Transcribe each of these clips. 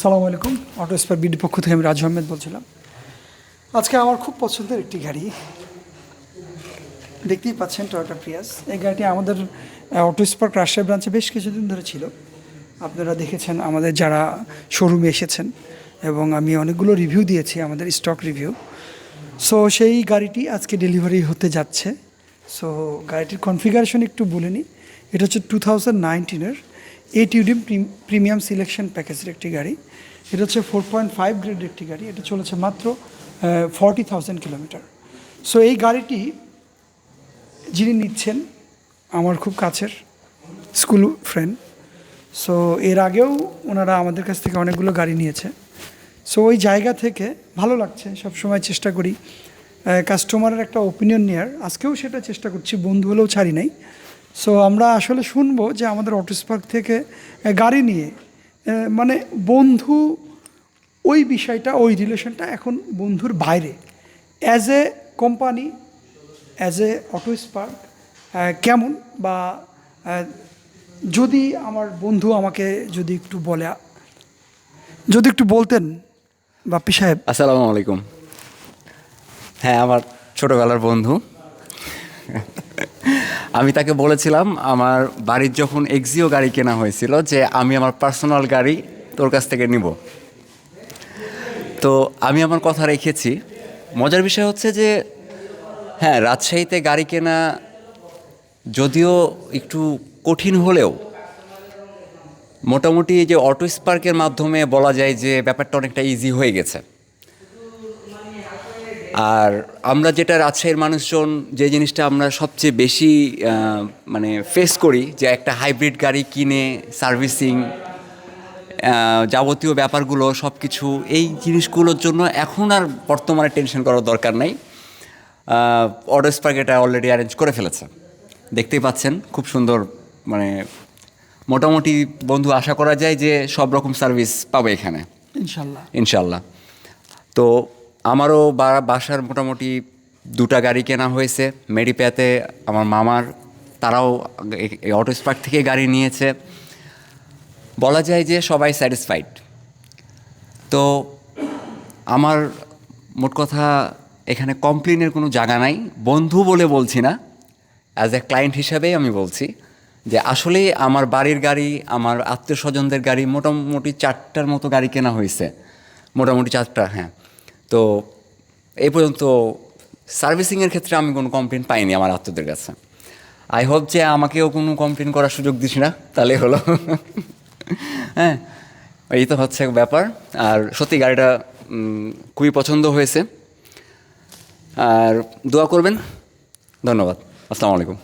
সালামু আলাইকুম। Auto spare BD পক্ষ থেকে আমি রাজু আহমেদ বলছিলাম। আজকে আমার খুব পছন্দের একটি গাড়ি। দেখতেই পাচ্ছেন টয়োটা প্রিয়াস এই গাড়িটি আমাদের অটো স্পার্ক রাজশাহী ব্রাঞ্চে বেশ কিছুদিন ধরে ছিল। আপনারা দেখেছেন আমাদের যারা শোরুমে এসেছেন এবং আমি অনেকগুলো রিভিউ দিয়েছি, আমাদের স্টক রিভিউ সো সেই গাড়িটি আজকে ডেলিভারি হতে যাচ্ছে। সো গাড়িটির কনফিগারেশন একটু বলে নিই। এটা হচ্ছে টু থাউজেন্ড নাইনটিনের এটিউডিম প্রিমিয়াম সিলেকশন প্যাকেজের একটি গাড়ি। এটা হচ্ছে ফোর পয়েন্ট ফাইভ গ্রেডের একটি গাড়ি। এটা চলেছে মাত্র ফর্টি থাউজেন্ড কিলোমিটার সো এই গাড়িটি যিনি নিচ্ছেন, আমার খুব কাছের স্কুল ফ্রেন্ড সো এর আগেও ওনারা আমাদের কাছ থেকে অনেকগুলো গাড়ি নিয়েছে। সো ওই জায়গা থেকে ভালো লাগছে সব সময় চেষ্টা করি। কাস্টমারের একটা ওপিনিয়ন নেওয়ার আজকেও সেটা চেষ্টা করছি, বন্ধু হলেও ছাড়ি নাই। সো আমরা আসলে শুনব যে আমাদের অটোস্পার্ক থেকে গাড়ি নিয়ে মানে বন্ধু, ওই বিষয়টা, ওই রিলেশনটা এখন বন্ধুর বাইরে। As a company as a Auto Spark কেমন বা যদি আমার বন্ধু আমাকে যদি একটু বলে, যদি একটু বলতেন, বাপ্পি সাহেব। আসসালামু আলাইকুম। হ্যাঁ আমার ছোটোবেলার বন্ধু। আমি তাকে বলেছিলাম, আমার বাড়ির যখন এক্সিও গাড়ি কেনা হয়েছিল, যে আমি আমার পার্সোনাল গাড়ি তোর কাছ থেকে নিব। তো আমি আমার কথা রেখেছি। মজার বিষয় হচ্ছে যে হ্যাঁ রাজশাহীতে গাড়ি কেনা যদিও একটু কঠিন হলেও, মোটামুটি যে অটো স্পার্কের মাধ্যমে বলা যায় যে ব্যাপারটা অনেকটা ইজি হয়ে গেছে। আর আমরা যেটা রাজশাহীর মানুষজন যে জিনিসটা আমরা সবচেয়ে বেশি মানে ফেস করি যে একটা হাইব্রিড গাড়ি কিনে সার্ভিসিং যাবতীয় ব্যাপারগুলো সব কিছু এই জিনিসগুলোর জন্য এখন আর বর্তমানে টেনশন করার দরকার নাই। অর্ডার স্পার্ক এটা অলরেডি অ্যারেঞ্জ করে ফেলেছে। দেখতেই পাচ্ছেন খুব সুন্দর মানে মোটামুটি বন্ধু আশা করা যায় যে সব রকম সার্ভিস পাবে এখানে। ইনশাল্লাহ। ইনশাল্লাহ। তো আমারও বাসার মোটামুটি দুটা গাড়ি কেনা হয়েছে। মেডিপ্যাতে আমার মামার, তারাও অটো স্পার্ক থেকে গাড়ি নিয়েছে। বলা যায় যে সবাই স্যাটিসফাইড। তো আমার মোট কথা এখানে কমপ্লেনের কোনো জায়গা নাই। বন্ধু বলে বলছি না। অ্যাজ এ ক্লায়েন্ট হিসাবেই আমি বলছি যে আসলে আমার বাড়ির গাড়ি, আমার আত্মীয় স্বজনদের গাড়ি মোটামুটি চারটার মতো গাড়ি কেনা হয়েছে। মোটামুটি চারটা হ্যাঁ। তো এই পর্যন্ত সার্ভিসিংয়ের ক্ষেত্রে আমি কোনো কমপ্লেন পাইনি আমার আত্মীয়দের কাছে। আই হোপ যে আমাকেও কোনো কমপ্লেন করার সুযোগ দিস না, তাহলে হলো। হ্যাঁ এই তো হচ্ছে ব্যাপার। আর সত্যি গাড়িটা খুবই পছন্দ হয়েছে। আর দোয়া করবেন। ধন্যবাদ। আসসালামু আলাইকুম।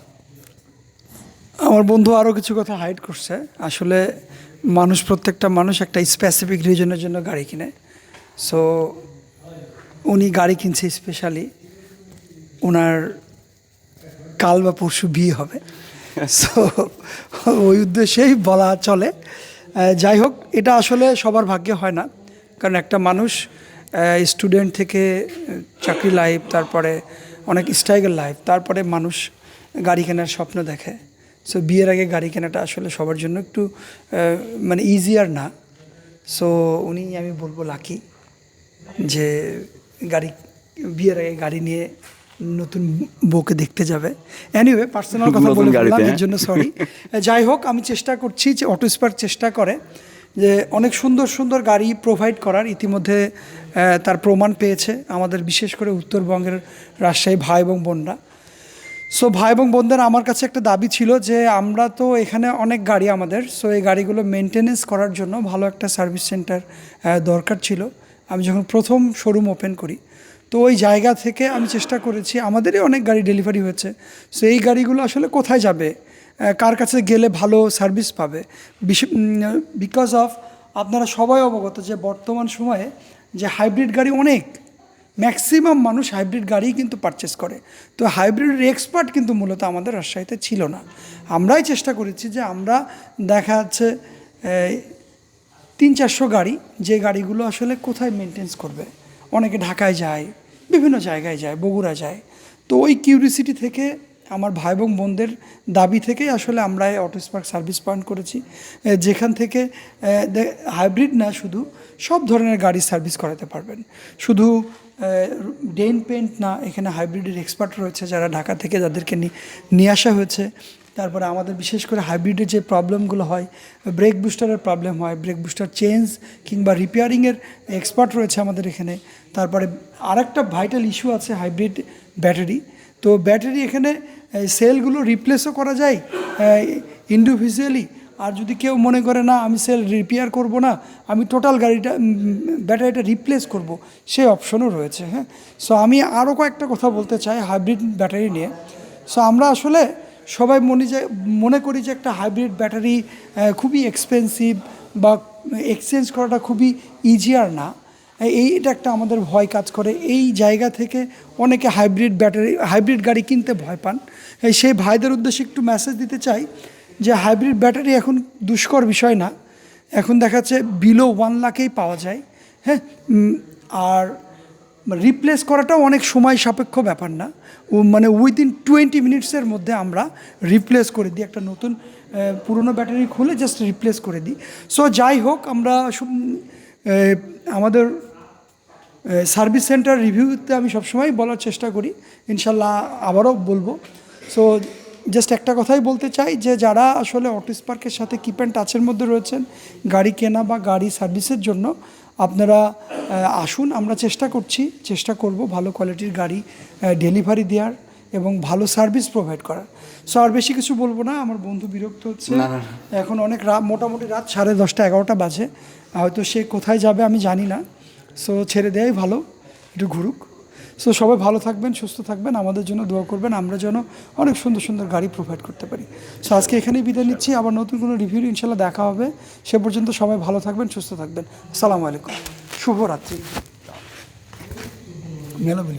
আমার বন্ধু আরও কিছু কথা হাইড করছে। আসলে মানুষ, প্রত্যেকটা মানুষ একটা স্পেসিফিক রিজনের জন্য গাড়ি কিনে। সো উনি গাড়ি কিনছে স্পেশালি ওনার কাল বা পরশু বিয়ে হবে। সো ওই উদ্দেশ্যেই বলা চলে। যাই হোক এটা আসলে সবার ভাগ্যে হয় না। কারণ একটা মানুষ স্টুডেন্ট থেকে চাকরি লাইফ তারপরে অনেক স্ট্রাইগল লাইফ তারপরে মানুষ গাড়ি কেনার স্বপ্ন দেখে। সো বিয়ের আগে গাড়ি কেনাটা আসলে সবার জন্য একটু মানে ইজিয়ার না। সো উনি আমি বলব লাকি যে গাড়ি বিয়ের আগে গাড়ি নিয়ে নতুন বউকে দেখতে যাবে। এনিওয়ে পার্সোনাল কথা বলে গাড়িতে, এর হ্যাঁ? জন্য সরি যাই হোক আমি চেষ্টা করছি যে অটো স্পার চেষ্টা করে যে অনেক সুন্দর সুন্দর গাড়ি প্রোভাইড করার। ইতিমধ্যে তার প্রমাণ পেয়েছে আমাদের বিশেষ করে উত্তরবঙ্গের রাজশাহী ভাই এবং বোনরা। সো ভাই এবং বোনদের আমার কাছে একটা দাবি ছিল যে আমরা তো এখানে অনেক গাড়ি আমাদের সো এই গাড়িগুলো মেনটেনেন্স করার জন্য ভালো একটা সার্ভিস সেন্টার দরকার ছিল। আমি যখন প্রথম শোরুম ওপেন করি, তো ওই জায়গা থেকে আমি চেষ্টা করেছি, আমাদেরই অনেক গাড়ি ডেলিভারি হয়েছে। সো এই গাড়িগুলো আসলে কোথায় যাবে? কার কাছে গেলে ভালো সার্ভিস পাবে? বিকজ অফ আপনারা সবাই অবগত যে বর্তমান সময়ে যে হাইব্রিড গাড়ি অনেক ম্যাক্সিমাম মানুষ হাইব্রিড গাড়িই কিন্তু পারচেস করে। তো হাইব্রিডের এক্সপার্ট কিন্তু মূলত আমাদের রাজশাহীতে ছিল না। আমরাই চেষ্টা করেছি যে আমরা দেখা যাচ্ছে তিন চারশো গাড়ি, যে গাড়িগুলো আসলে কোথায় মেনটেন্স করবে? অনেকে ঢাকায় যায়, বিভিন্ন জায়গায় যায়, বগুড়া যায়। তো ওই কিউরিসিটি থেকে আমার ভাই এবং বোনদের দাবি থেকেই আসলে আমরা এই অটো স্পার্ক সার্ভিস পয়েন্ট করেছি। যেখান থেকে হাইব্রিড না শুধু, সব ধরনের গাড়ি সার্ভিস করাতে পারবেন। শুধু ডেন পেন্ট না, এখানে হাইব্রিডের এক্সপার্ট রয়েছে যারা ঢাকা থেকে যাদেরকে নিয়ে আসা হয়েছে। তারপরে আমাদের বিশেষ করে হাইব্রিডের যে প্রবলেমগুলো হয় ব্রেক বুস্টারের প্রবলেম হয় ব্রেক বুস্টার চেঞ্জ কিংবা রিপেয়ারিংয়ের এক্সপার্ট রয়েছে আমাদের এখানে। তারপরে আরেকটা ভাইটাল ইস্যু আছে হাইব্রিড ব্যাটারি তো ব্যাটারি এখানে সেলগুলো রিপ্লেসও করা যায় ইন্ডিভিজুয়ালি আর যদি কেউ মনে করে, না, আমি সেল রিপেয়ার করব না, আমি টোটাল গাড়িটা ব্যাটারিটা রিপ্লেস করব, সেই অপশনও রয়েছে হ্যাঁ। সো আমি আরও কয়েকটা কথা বলতে চাই হাইব্রিড ব্যাটারি নিয়ে। সো আমরা আসলে সবাই মনে যায় মনে করি যে একটা হাইব্রিড ব্যাটারি খুবই এক্সপেন্সিভ বা এক্সচেঞ্জ করাটা খুবই ইজিয়ার না। এই এটা একটা আমাদের ভয় কাজ করে। এই জায়গা থেকে অনেকে হাইব্রিড ব্যাটারি হাইব্রিড গাড়ি কিনতে ভয় পান। সেই ভাইদের উদ্দেশ্যে একটু মেসেজ দিতে চাই যে হাইব্রিড ব্যাটারি এখন দুষ্কর বিষয় না। এখন দেখা যাচ্ছে বিলো ওয়ান লাখেই পাওয়া যায়। হ্যাঁ আর রিপ্লেস করাটাও অনেক সময় সাপেক্ষ ব্যাপার না। মানে উইদিন টোয়েন্টি মিনিটসের মধ্যে আমরা রিপ্লেস করে দিই, একটা নতুন পুরনো ব্যাটারি খুলে জাস্ট রিপ্লেস করে দিই। সো যাই হোক, আমরা আমাদের সার্ভিস সেন্টার রিভিউতে আমি সবসময় বলার চেষ্টা করি, ইনশাল্লাহ আবারও বলব। সো জাস্ট একটা কথাই বলতে চাই যে, যারা আসলে অটো স্পার্কের সাথে কিপ অ্যান্ড টাচের মধ্যে রয়েছেন, গাড়ি কেনা বা গাড়ি সার্ভিসের জন্য আপনারা আসুন আমরা চেষ্টা করছি চেষ্টা করব ভালো কোয়ালিটির গাড়ি ডেলিভারি দেওয়ার এবং ভালো সার্ভিস প্রোভাইড করার। সো আর বেশি কিছু বলব না আমার বন্ধু বিরক্ত হচ্ছে। এখন অনেক রাত মোটামুটি রাত সাড়ে দশটা এগারোটা বাজে। হয়তো সে কোথায় যাবে আমি জানি না। সো ছেড়ে দেয়াই ভালো একটু ঘুরুক। সো সবাই ভালো থাকবেন, সুস্থ থাকবেন, আমাদের জন্য দোয়া করবেন, আমরা যেন অনেক সুন্দর সুন্দর গাড়ি প্রোভাইড করতে পারি। সো আজকে এখানেই বিদায় নিচ্ছি, আবার নতুন কোনো রিভিউ ইনশাল্লাহ দেখা হবে। সে পর্যন্ত সবাই ভালো থাকবেন, সুস্থ থাকবেন। আসসালামু আলাইকুম। শুভরাত্রি। মেলা বলি